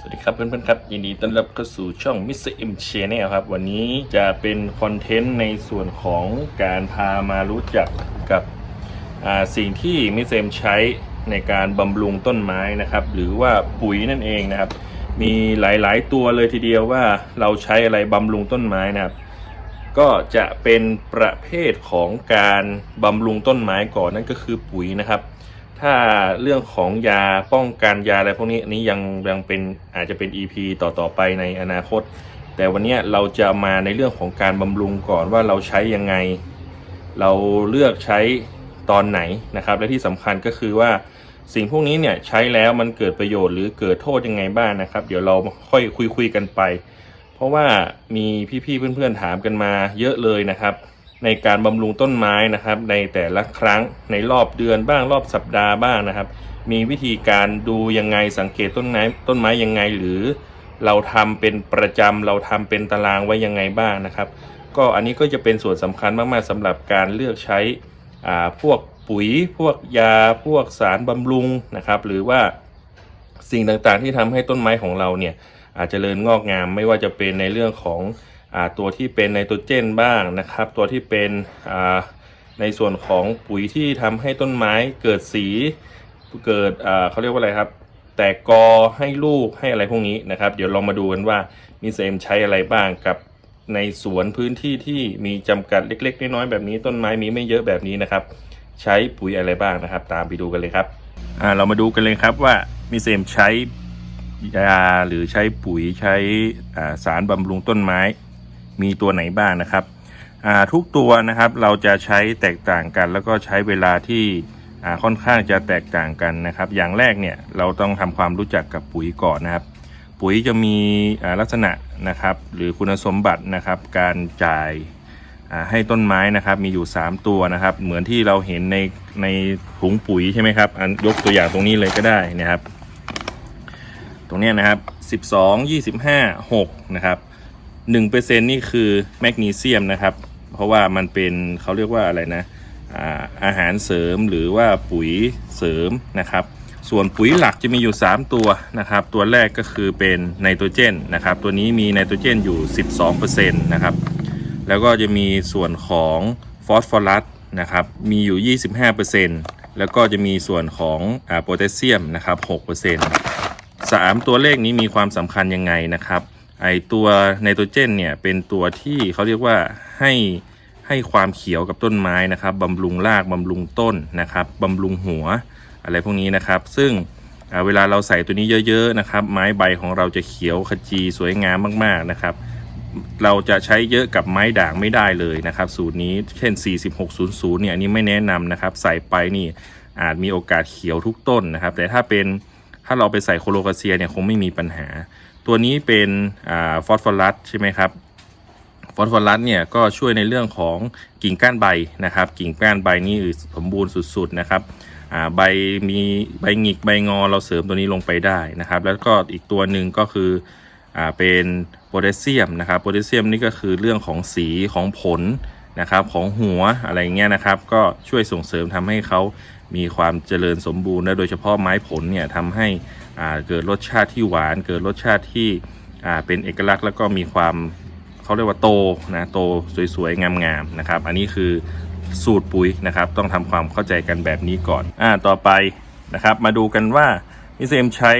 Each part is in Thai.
สวัสดีครับเพื่อนๆครับ ยินดีต้อนรับเข้าสู่ช่อง Mr. M Channel ครับ วันนี้จะเป็นคอนเทนต์ในส่วนของการพามารู้จักกับสิ่งที่ Mr. M ใช้ในการบำรุงต้นไม้นะครับ หรือว่าปุ๋ยนั่นเองนะครับ มีหลายๆตัวเลยทีเดียวว่าเราใช้อะไรบำรุงต้นไม้นะครับ ก็จะเป็นประเภทของการบำรุงต้นไม้ก่อนนั่นก็คือปุ๋ยนะครับ ถ้าเรื่องของยาป้องกันยาอะไรพวกนี้อันนี้ยังยังเป็นอาจจะเป็น EP ต่อต่อไปในอนาคต แต่วันนี้เราจะมาในเรื่องของการบำรุงก่อนว่าเราใช้ยังไง เราเลือกใช้ตอนไหนนะครับ และที่สำคัญก็คือว่าสิ่งพวกนี้เนี่ยใช้แล้วมันเกิดประโยชน์หรือเกิดโทษยังไงบ้างนะครับ เดี๋ยวเราค่อยคุยคุยๆกันไป เพราะว่ามีพี่ๆเพื่อนๆถามกันมาเยอะเลยนะครับ ในการบำรุงต้นไม้นะครับ ในแต่ละครั้งในรอบเดือนบ้างรอบสัปดาห์บ้างนะครับ มีวิธีการดูยังไงสังเกตต้นไม้ต้นไม้ยังไงหรือ เราทำเป็นประจำเราทำเป็นตารางไว้ยังไงบ้างนะครับ ก็อันนี้ก็จะเป็นส่วนสำคัญมากๆสำหรับการเลือกใช้อ่าพวกปุ๋ย พวกยาพวกสารบำรุงนะครับ หรือว่าสิ่งต่างๆที่ทำให้ต้นไม้ของเราเนี่ยอาจจะเจริญงอกงามไม่ว่าจะเป็นในเรื่องของ ตัวที่เป็นไนโตรเจนบ้างนะครับ ตัวที่เป็นอ่าในส่วนของปุ๋ยที่ทำให้ต้นไม้เกิดสีเกิดอ่าเขาเรียกว่าอะไรครับแตกกอให้ลูกให้อะไรพวกนี้นะครับ เดี๋ยวเรามาดูกันว่ามีเซมใช้อะไรบ้างกับในสวนพื้นที่ที่มีจำกัดเล็ก ๆ น้อยๆแบบนี้ต้นไม้มีไม่เยอะแบบนี้นะครับ ใช้ปุ๋ยอะไรบ้างนะครับ ตามไปดูกันเลยครับอ่าเรามาดูกันเลยครับว่ามีเซมใช้ยาหรือใช้ปุ๋ยใช้สารบำรุงต้นไม้ มีตัวไหนบ้างนะครับทุกตัวนะครับเราจะใช้แตกต่างกัน แล้วก็ใช้เวลาที่ค่อนข้างจะแตกต่างกันนะครับ อย่างแรกเนี่ยเราต้องทำความรู้จักกับปุ๋ยก่อนนะครับ ปุ๋ยจะมีลักษณะนะครับ หรือคุณสมบัตินะครับ การจ่ายให้ต้นไม้นะครับ มีอยู่ 3 ตัวนะครับ เหมือนที่เราเห็นในในถุงปุ๋ยใช่ไหมครับอันยกตัวอย่างตรงนี้เลยก็ได้นะครับ ตรงนี้นะครับ 12 25 6 นะครับ 1%นี่คือแมกนีเซียมนะครับ เพราะว่ามันเป็นเขาเรียกว่าอะไรนะอาอาหารเสริมหรือว่าปุ๋ยเสริมนะครับ ส่วนปุ๋ยหลักจะมีอยู่ 3 ตัวนะครับ ตัวแรกก็คือเป็นไนโตรเจนนะครับ ตัวนี้มีไนโตรเจนอยู่ 12%นะครับ แล้วก็จะมีส่วนของฟอสฟอรัสนะครับ มีอยู่ 25%แล้วก็จะมีส่วนของอโพแทสเซียมนะครับ6%สามตัวเลขนี้มีความสำคัญยังไงนะครับ ไอตัวไนโตรเจนเนี่ยเป็นตัวที่เขาเรียกว่าให้ให้ความเขียวกับต้นไม้นะครับบำรุงรากบำรุงต้นนะครับบำรุงหัวอะไรพวกนี้นะครับ ซึ่งเวลาเราใส่ตัวนี้เยอะๆนะครับ ไม้ใบของเราจะเขียวขจีสวยงามมากๆนะครับ เราจะใช้เยอะกับไม้ด่างไม่ได้เลยนะครับ สูตรนี้เช่น 4600 เนี่ยอันนี้ไม่แนะนำนะครับ ใส่ไปนี่อาจมีโอกาสเขียวทุกต้นนะครับ แต่ถ้าเป็นถ้าเราไปใส่โคโลคาเซียเนี่ยคงไม่มีปัญหา ตัวนี้เป็นฟอสฟอรัสใช่ไหมครับฟอสฟอรัสเนี่ยก็ช่วยในเรื่องของกิ่งก้านใบนะครับ กิ่งก้านใบนี่สมบูรณ์สุดๆนะครับใบมีใบหงิกใบงอเราเสริมตัวนี้ลงไปได้นะครับ แล้วก็อีกตัวหนึ่งก็คืออเป็นโพแทสเซียมนะครับโพแทสเซียมนี่ก็คือเรื่องของสีของผลนะครับของหัวอะไรเงี้ยนะครับ ก็ช่วยส่งเสริมทำให้เขา มีความเจริญสมบูรณ์และโดยเฉพาะไม้ผลเนี่ยทำให้เกิดรสชาติที่หวาน เกิดรสชาติที่เป็นเอกลักษณ์ แล้วก็มีความเขาเรียกว่าโตนะโตสวยๆงามๆนะครับ อันนี้คือสูตรปุ๋ยนะครับ ต้องทำความเข้าใจกันแบบนี้ก่อนอ่าต่อไปนะครับ มาดูกันว่ามิเซมใช้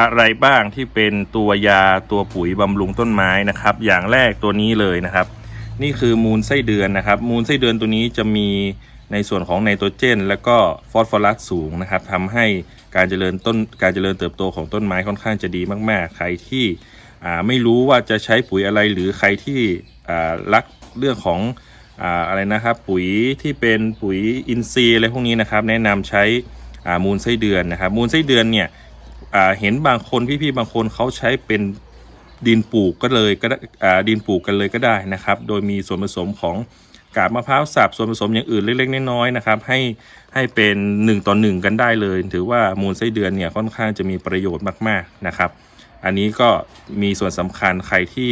อะไรบ้างที่เป็นตัวยาตัวปุ๋ยบำรุงต้นไม้นะครับ อย่างแรกตัวนี้เลยนะครับ นี่คือมูลไส้เดือนนะครับ มูลไส้เดือนตัวนี้จะมี ในส่วนของไนโตรเจน และก็ฟอสฟอรัสสูงนะครับทำให้การเจริญต้นการเจริญเติบโตของต้นไม้ค่อนข้างจะดีมาก ๆ ใครที่ไม่รู้ว่าจะใช้ปุ๋ยอะไรหรือใครที่รักเรื่องของอ่าอะไรนะครับ ปุ๋ยที่เป็นปุ๋ยอินทรีย์อะไรพวกนี้นะครับ แนะนำใช้มูลไส้เดือนนะครับ มูลไส้เดือนเนี่ยเห็นบางคนพี่ๆบางคนเขาใช้เป็นดินปลูกก็เลยก็ดินปลูกกันเลยก็ได้นะครับ โดยมีส่วนผสมของ กาบมะพร้าวสับส่วนผสมอย่างอื่นเล็กๆน้อยๆนะครับให้ให้เป็น1ต่อ1กันได้เลย ถือว่ามูลไส้เดือนเนี่ยค่อนข้างจะมีประโยชน์มากๆนะครับ อันนี้ก็มีส่วนสำคัญใครที่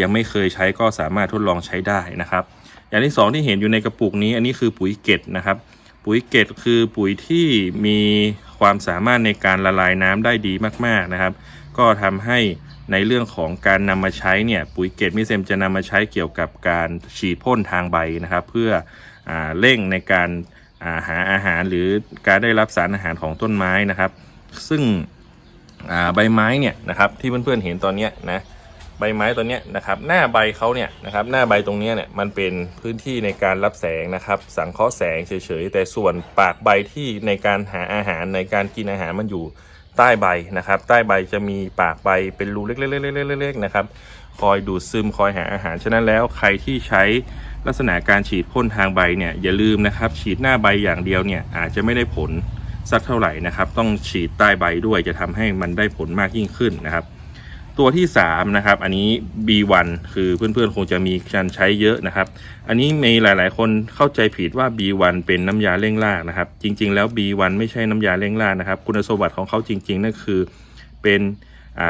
ยังไม่เคยใช้ก็สามารถทดลองใช้ได้นะครับ อย่างที่สองที่เห็นอยู่ในกระปุกนี้อันนี้คือปุ๋ยเกตนะครับ ปุ๋ยเกตคือปุ๋ยที่มีความสามารถในการละลายน้ำได้ดีมากๆนะครับ ก็ทำให้ ในเรื่องของการนำมาใช้เนี่ยปุ๋ยเกตมิเซมจะนำมาใช้เกี่ยวกับการฉีดพ่นทางใบนะครับ เพื่ออเร่งในการาหาอาหารหรือการได้รับสารอาหารของต้นไม้นะครับ ซึ่งใบไม้เนี่ยนะครับที่เพื่อนๆเห็นตอนนี้นะใบไม้ตัวเนี้ยนะครับหน้าใบเขาเนี่ยนะครับหน้าใบตรงเนี้ยเนี่ยมันเป็นพื้นที่ในการรับแสงนะครับ สังเคราะห์แสงเฉยๆ แต่ส่วนปากใบที่ในการหาอาหารในการกินอาหารมันอยู่ ใต้ใบนะครับ ใต้ใบจะมีปากใบเป็นรูเล็กๆๆๆๆนะครับ คอยดูดซึมคอยหาอาหาร ฉะนั้นแล้วใครที่ใช้ลักษณะการฉีดพ่นทางใบเนี่ยอย่าลืมนะครับ ฉีดหน้าใบอย่างเดียวเนี่ยอาจจะไม่ได้ผลสักเท่าไหร่นะครับ ต้องฉีดใต้ใบด้วยจะทำให้มันได้ผลมากยิ่งขึ้นนะครับ ตัวที่ 3 นะครับ อันนี้ B1 คือเพื่อนๆ คงจะมีการใช้เยอะนะครับ อันนี้มีหลายๆ คนเข้าใจผิดว่า B1 เป็นน้ำยาเร่งรากนะครับ จริง ๆ แล้ว B1 ไม่ใช่น้ำยาเร่งรากนะครับ คุณสมบัติของเขาจริงๆ นั่นคือเป็น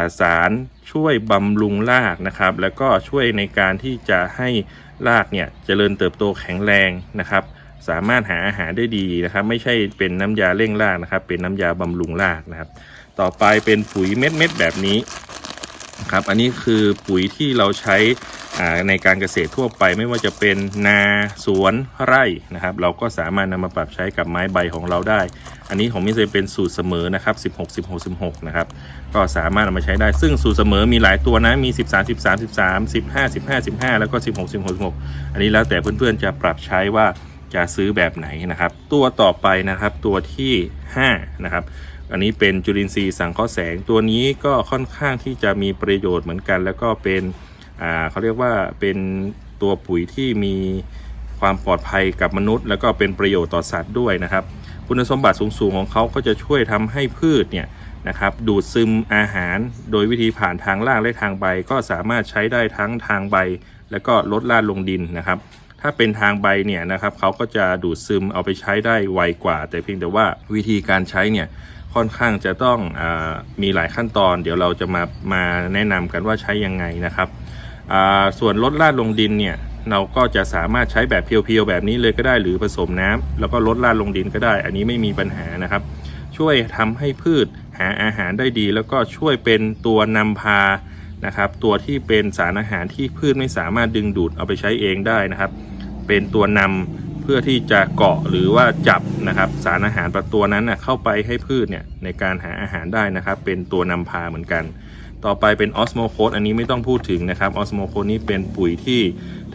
าสารช่วยบำรุงรากนะครับ แล้วก็ช่วยในการที่จะให้รากเนี่ยเจริญเติบโตแข็งแรงนะครับ สามารถหาอาหารได้ดีนะครับ ไม่ใช่เป็นน้ำยาเร่งรากนะครับ เป็นน้ำยาบำรุงรากนะครับ ต่อไปเป็นปุ๋ยเม็ดๆแบบนี้ ครับอันนี้คือปุ๋ยที่เราใช้ในการเกษตรทั่วไปไม่ว่าจะเป็นนาสวนไร่นะครับ เราก็สามารถนำมาปรับใช้กับไม้ใบของเราได้ อันนี้ของมิเซเป็นสูตรเสมอนะครับ 16 16 16 นะครับ ก็สามารถนำมาใช้ได้ซึ่งสูตรเสมอมีหลายตัวนะมี 13 13 13 15 15 15 แล้วก็ 16 16 16 อันนี้แล้วแต่เพื่อนๆจะปรับใช้ว่าจะซื้อแบบไหนนะครับ ตัวต่อไปนะครับตัวที่5นะครับ อันนี้เป็นจุลินทรีย์สังเคราะห์แสง ตัวนี้ก็ค่อนข้างที่จะมีประโยชน์เหมือนกัน แล้วก็เป็นเขาเรียกว่าเป็นตัวปุ๋ยที่มีความปลอดภัยกับมนุษย์ แล้วก็เป็นประโยชน์ต่อสัตว์ด้วยนะครับ คุณสมบัติสูงๆของเขาก็จะช่วยทำให้พืชเนี่ยนะครับดูดซึมอาหาร โดยวิธีผ่านทางรากและทางใบ ก็สามารถใช้ได้ทั้งทางใบ แล้วก็ลดลาดลงดินนะครับ ถ้าเป็นทางใบเนี่ยนะครับเขาก็จะดูดซึมเอาไปใช้ได้ไวกว่า แต่เพียงแต่ว่าวิธีการใช้เนี่ย ค่อนข้างจะต้องอมีหลายขั้นตอน เดี๋ยวเราจะมามาแนะนำกันว่าใช้ยังไงนะครับส่วนลดลาดลงดินเนี่ยเราก็จะสามารถใช้แบบเพียวๆแบบนี้เลยก็ได้หรือผสมน้ำแล้วก็ลดลาดลงดินก็ได้ อันนี้ไม่มีปัญหานะครับ ช่วยทำให้พืชหาอาหารได้ดี แล้วก็ช่วยเป็นตัวนำพานะครับ ตัวที่เป็นสารอาหารที่พืชไม่สามารถดึงดูดเอาไปใช้เองได้นะครับ เป็นตัวนำ เพื่อที่จะเกาะหรือว่าจับนะครับ สารอาหารประตัวนั้นนะเข้าไปให้พืชเนี่ยในการหาอาหารได้นะครับ เป็นตัวนำพาเหมือนกัน ต่อไปเป็นออสโมโคสอันนี้ไม่ต้องพูดถึงนะครับออสโมโคสนี้เป็นปุ๋ยที่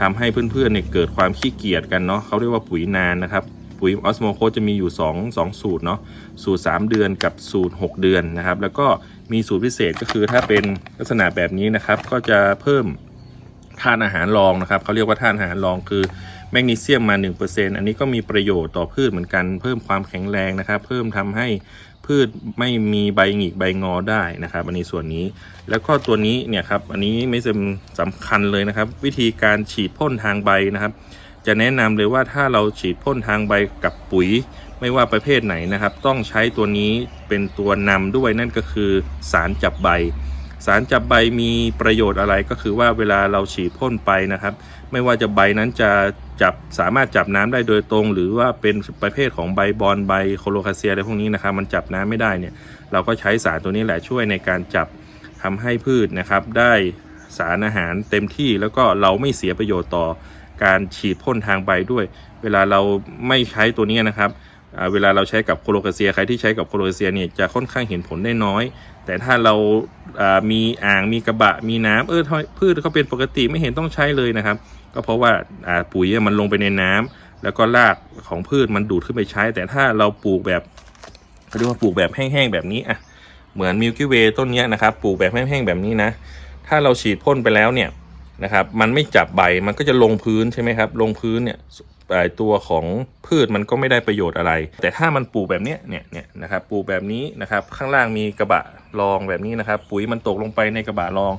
ทำให้เพื่อนๆเนี่ยเกิดความขี้เกียจกันเนาะเขาเรียกว่าปุ๋ยนานนะครับปุ๋ยออสโมโคสจะมีอยู่ 2 2 สูตรเนาะสูตร 3 เดือนกับสูตร 6 เดือนนะครับ แล้วก็มีสูตรพิเศษก็คือถ้าเป็นลักษณะแบบนี้นะครับ ก็จะเพิ่มธาตุอาหารรองนะครับเขาเรียกว่าธาตุอาหารรองคือ แมกนีเซียมมา 1%อันนี้ก็มีประโยชน์ต่อพืชเหมือนกันเพิ่มความแข็งแรงนะครับ เพิ่มทำให้พืชไม่มีใบหงิกใบงอได้นะครับ อันนี้ส่วนนี้แล้วก็ตัวนี้เนี่ยครับอันนี้ไม่สำสำคัญเลยนะครับ วิธีการฉีดพ่นทางใบนะครับ จะแนะนำเลยว่าถ้าเราฉีดพ่นทางใบกับปุ๋ย ไม่ว่าประเภทไหนนะครับ ต้องใช้ตัวนี้เป็นตัวนำด้วยนั่นก็คือสารจับใบ สารจับใบมีประโยชน์อะไรก็คือว่าเวลาเราฉีดพ่นไปนะครับ ไม่ว่าจะใบนั้นจะจับสามารถจับน้ำได้โดยตรง หรือว่าเป็นประเภทของใบบอลใบโคโลคาเซียอะไรพวกนี้นะครับมันจับน้ำไม่ได้เนี่ยเราก็ใช้สารตัวนี้แหละช่วยในการจับทำให้พืชนะครับ ได้สารอาหารเต็มที่แล้วก็เราไม่เสียประโยชน์ต่อการฉีดพ่นทางใบด้วย เวลาเราไม่ใช้ตัวนี้นะครับเวลาเราใช้กับโคโลคาเซียใครที่ใช้กับโคโลคาเซียเนี่ยจะค่อนข้างเห็นผลได้น้อย แต่ถ้าเรามีอ่างมีกระบะมีน้ำเออพืชเขาเป็นปกติไม่เห็นต้องใช้เลยนะครับ ก็เพราะว่าปุ๋ยมันลงไปในน้ำแล้วก็รากของพืชมันดูดขึ้นไปใช้ แต่ถ้าเราปลูกแบบเขาเรียกว่าปลูกแบบแห้งๆแบบนี้อะเหมือนมิลกี้เวย์ต้นนี้นะครับปลูกแบบแห้งๆแบบนี้นะ ถ้าเราฉีดพ่นไปแล้วเนี่ยนะครับมันไม่จับใบมันก็จะลงพื้นใช่ไหมครับลงพื้นเนี่ยตัวของพืชมันก็ไม่ได้ประโยชน์อะไร แต่ถ้ามันปลูกแบบนี้เนี่ยเนี่ยนะครับปลูกแบบนี้นะครับข้างล่างมีกระบะรองแบบนี้นะครับปุ๋ยมันตกลงไปในกระบะรอง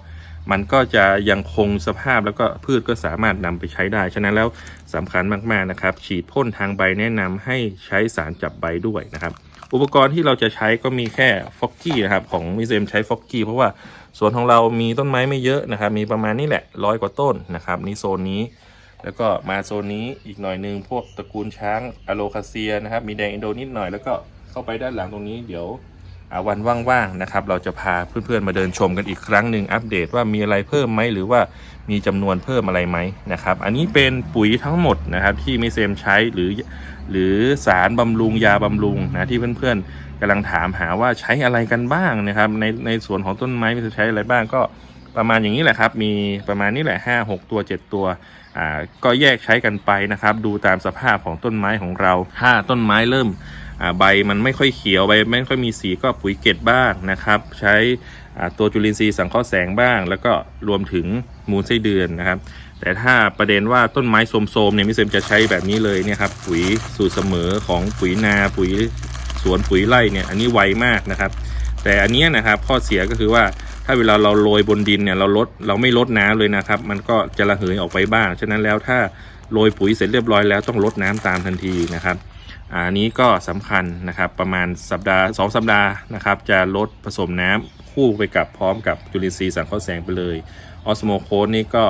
มันก็จะยังคงสภาพแล้วก็พืชก็สามารถนำไปใช้ได้ ฉะนั้นแล้วสำคัญมากๆนะครับ ฉีดพ่นทางใบแนะนำให้ใช้สารจับใบด้วยนะครับ อุปกรณ์ที่เราจะใช้ก็มีแค่ฟอกกี้นะครับของมิเซมใช้ฟอกกี้เพราะว่าสวนของเรามีต้นไม้ไม่เยอะนะครับ มีประมาณนี้แหละร้อยกว่าต้นนะครับนี่โซนนี้ แล้วก็มาโซนนี้อีกหน่อยหนึงพวกตระกูลช้างอะโลคาเซียนะครับ มีแดงอินโดนิดหน่อยแล้วก็เข้าไปด้านหลังตรงนี้เดี๋ยว วันว่างๆนะครับ เราจะพาเพื่อนๆมาเดินชมกันอีกครั้งหนึ่งอัปเดตว่ามีอะไรเพิ่มไหมหรือว่ามีจำนวนเพิ่มอะไรไหมนะครับ อันนี้เป็นปุ๋ยทั้งหมดนะครับที่มิเซมใช้หรือ หรือสารบำรุงยาบำรุงนะที่เพื่อนๆกำลังถามหาว่าใช้อะไรกันบ้างนะครับ ในในส่วนของต้นไม้มิเซมใช้อะไรบ้างก็ประมาณอย่างนี้แหละครับ มีประมาณนี้แหละห้าหกตัวเจ็ดตัว อ่า ก็แยกใช้กันไปนะครับ ดูตามสภาพของต้นไม้ของเรา ถ้าต้นไม้เริ่ม ใบมันไม่ค่อยเขียวใบไม่ค่อยมีสีก็ปุ๋ยเกตบ้างนะครับ ใช้ตัวจุลินทรีย์สังเคราะห์แสงบ้าง แล้วก็รวมถึงมูลไส้เดือนนะครับ แต่ถ้าประเด็นว่าต้นไม้โทมๆเนี่ยมิเซมจะใช้แบบนี้เลยเนี่ยครับปุ๋ยสูตรเสมอของปุ๋ยนาปุ๋ยสวนปุ๋ยไร่เนี่ยอันนี้ไวมากนะครับ แต่อันนี้นะครับข้อเสียก็คือว่าถ้าเวลาเราโรยบนดินเนี่ยเราลดเราไม่ลดน้ำเลยนะครับ มันก็จะระเหยออกไปบ้าง ฉะนั้นแล้วถ้าโรยปุ๋ยเสร็จเรียบร้อยแล้วต้องลดน้ำตามทันทีนะครับ อันนี้ก็สำคัญนะครับประมาณสัปดาห์ 2 สัปดาห์นะครับจะลดผสมน้ำคู่ไปกับพร้อมกับจุลินทรีย์สังเคราะห์แสงไปเลยออสโมโคสนี่ก็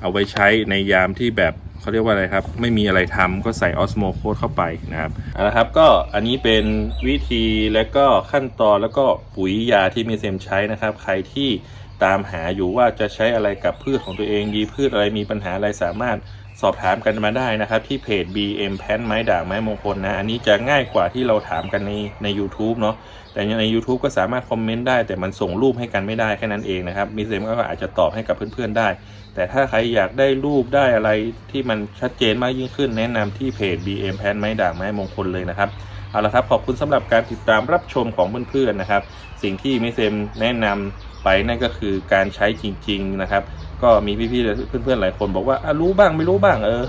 เอาไว้ใช้ในยามที่แบบเขาเรียกว่าอะไรครับ ไม่มีอะไรทำก็ใส่ออสโมโคสเข้าไปนะครับเอาละครับก็อันนี้เป็นวิธีและก็ขั้นตอนแล้วก็ปุ๋ยยาที่มีเซมใช้นะครับ ใครที่ตามหาอยู่ว่าจะใช้อะไรกับพืชของตัวเองดีพืชอะไรมีปัญหาอะไรสามารถ สอบถามกันมาได้นะครับ ที่เพจ BM แพนไม้ด่างไม้มงคลนะ อันนี้จะง่ายกว่าที่เราถามกันในใน u t u b e เนาะแต่ใน YouTube ก็สามารถคอมเมนต์ได้ แต่มันส่งรูปให้กันไม่ได้แค่นั้นเองนะครับมิเซมก็อาจจะตอบให้กับเพื่อนๆได้ แต่ถ้าใครอยากได้รูปได้อะไรที่มันชัดเจนมากยิ่งขึ้น แนะนำที่เพจ BM แพนไม้ด่างไม้มงคลเลยนะครับเอาละครับขอบคุณสำหรับการติดตามรับชมของเพื่อนๆนะครับ สิ่งที่มิเซมแนะนำไปนั่นก็คือการใช้จริง ๆนะครับ ก็มีพี่ๆเพื่อนๆหลายคนบอกว่ารู้บ้างไม่รู้บ้างเออ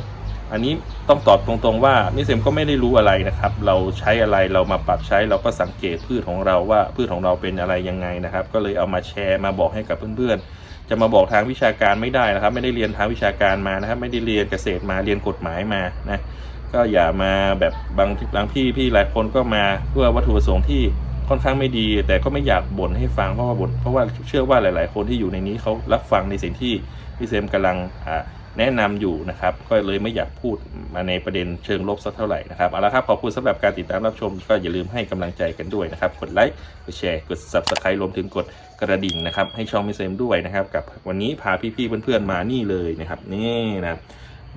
อันนี้ต้องตอบตรงๆว่ามิเซมก็ไม่ได้รู้อะไรนะครับ เราใช้อะไรเรามาปรับใช้เราก็สังเกตพืชของเราว่าพืชของเราเป็นอะไรยังไงนะครับ ก็เลยเอามาแชร์มาบอกให้กับเพื่อนๆ จะมาบอกทางวิชาการไม่ได้นะครับ ไม่ได้เรียนทางวิชาการมานะครับ ไม่ได้เรียนเกษตรมาเรียนกฎหมายมานะก็อย่ามาแบบบางบางพี่พี่หลายคนก็มาเพื่อวัตถุประสงค์ที่ ค่อนข้างไม่ดี แต่ก็ไม่อยากบ่นให้ฟังเพราะว่าบ่นเพราะว่าเชื่อว่าหลาย ๆ คนที่อยู่ในนี้เขารับฟังในสิ่งที่พี่เซมกำลังแนะนำอยู่นะครับ ก็เลยไม่อยากพูดมาในประเด็นเชิงลบสักเท่าไหร่นะครับเอาละครับขอบคุณสำหรับการติดตามรับชม ก็อย่าลืมให้กำลังใจกันด้วยนะครับ กดไลค์กดแชร์กด subscribe รวมถึงกดกระดิ่งนะครับ ให้ช่องมิเซมด้วยนะครับ กับวันนี้พาพี่ ๆ เพื่อน ๆ มานี่เลยนะครับ นี่นะครับ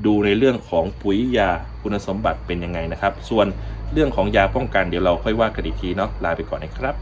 ดูในเรื่องของปุ๋ยยาคุณสมบัติเป็นยังไงนะครับ ส่วนเรื่องของยาป้องกันเดี๋ยวเราค่อยว่ากันอีกทีเนาะลาไปก่อนนะครับ